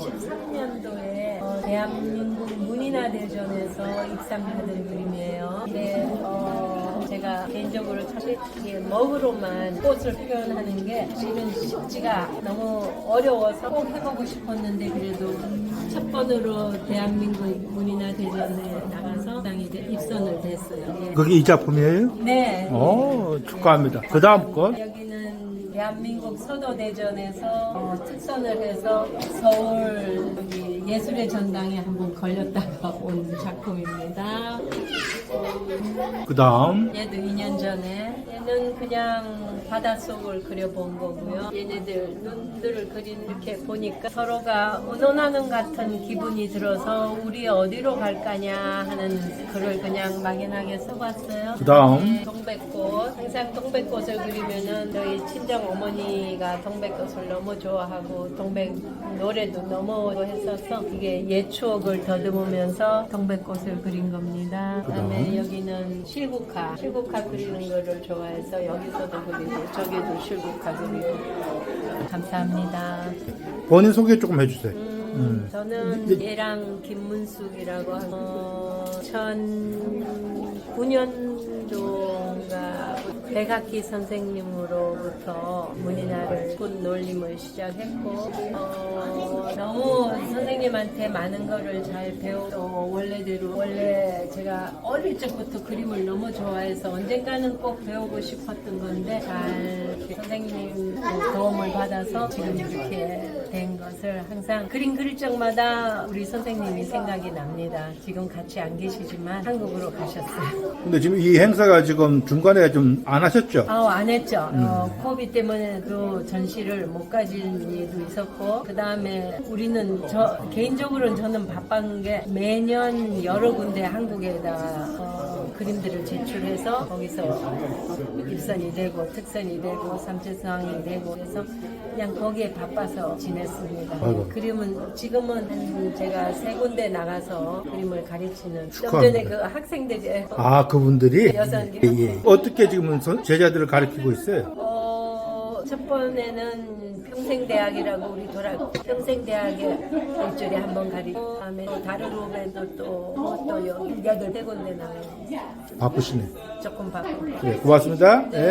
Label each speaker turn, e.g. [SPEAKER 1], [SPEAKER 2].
[SPEAKER 1] 2023년도에 어, 대한민국 문이나 대전에서 입상받은 그림이에요. 근데 어, 제가 개인적으로 사실 이게 먹으로만 꽃을 표현하는 게 실은 쉽지가 너무 어려워서 꼭 해보고 싶었는데 그래도 첫 번으로 대한민국 문이나 대전에 나가서 돼- 입선을 됐어요. 예.
[SPEAKER 2] 그게 이 작품이에요?
[SPEAKER 1] 네.
[SPEAKER 2] 오, 축하합니다. 그 다음 건?
[SPEAKER 1] 여기는 대한민국 서도대전에서 어, 특선을 해서 서울 예술의 전당에 한번 걸렸다가 온 작품입니다.
[SPEAKER 2] 그 다음?
[SPEAKER 1] 얘도 2년 전에 얘는 그냥 바닷속을 그려본 거고요. 얘네들 눈들을 그린 이렇게 보니까 서로가 의논하는 같은 기분이 들어서 우리 어디로 갈 거냐 하는 글을 그냥 막연하게 써봤어요.
[SPEAKER 2] 그 다음?
[SPEAKER 1] 네, 동백꽃 항상 동백꽃을 그리면은 저희 친정 어머니가 동백꽃을 너무 좋아하고 동백 노래도 너무 했어서 이게 옛 추억을 더듬으면서 동백꽃을 그린 겁니다. 그 다음에 여기는 실국화 실국화 그리는 거를 좋아해서 여기서도 그리고 저기도 실국화 그리고 감사합니다. 본인
[SPEAKER 2] 소개 조금 해주세요.
[SPEAKER 1] 음, 저는 얘랑 김문숙이라고 한 어, 2009년도인가 백악기 선생님으로부터 문인화를 꽃 놀림을 시작했고 어, 너무 선생님한테 많은 거를 잘 배우고 원래대로 원래 제가 어릴 적부터 그림을 너무 좋아해서 언젠가는 꼭 배우고 싶었던 건데 잘 선생님 도움을 받아서 지금 이렇게 된 것을 항상 그림 그릴 적마다 우리 선생님이 생각이 납니다. 지금 같이 안 계시지만 한국으로 가셨어요.
[SPEAKER 2] 근데 지금 이 행사가 지금 중간에 좀 안 하셨죠?
[SPEAKER 1] 아, 안 했죠. 어, 코비 때문에 그 전시를 못 가진 일도 있었고, 그 다음에 우리는 저, 개인적으로는 저는 바쁜 게 매년 여러 군데 한국에다 어, 그림들을 제출해서 거기서 입선이 되고, 특선이 되고, 삼체상이 되고, 그래서 그냥 거기에 바빠서 지냈습니다.
[SPEAKER 2] 아이고.
[SPEAKER 1] 그림은 지금은 한 제가 세 군데 나가서 그림을 가르치는 좀
[SPEAKER 2] 축하합니다.
[SPEAKER 1] 전에 그 학생들
[SPEAKER 2] 아, 그분들이?
[SPEAKER 1] 여성
[SPEAKER 2] 예, 예. 어떻게 지금은 선- 제자들을 가르치고 있어요?
[SPEAKER 1] 어, 첫 번에는 평생대학이라고 우리 돌아 평생대학에 일주일에 한 번 가리고 다음에 또 다른 로베도 또또 여덟 네 군데 나가요.
[SPEAKER 2] 바쁘시네.
[SPEAKER 1] 조금 바쁘고.
[SPEAKER 2] 예, 고맙습니다. 예.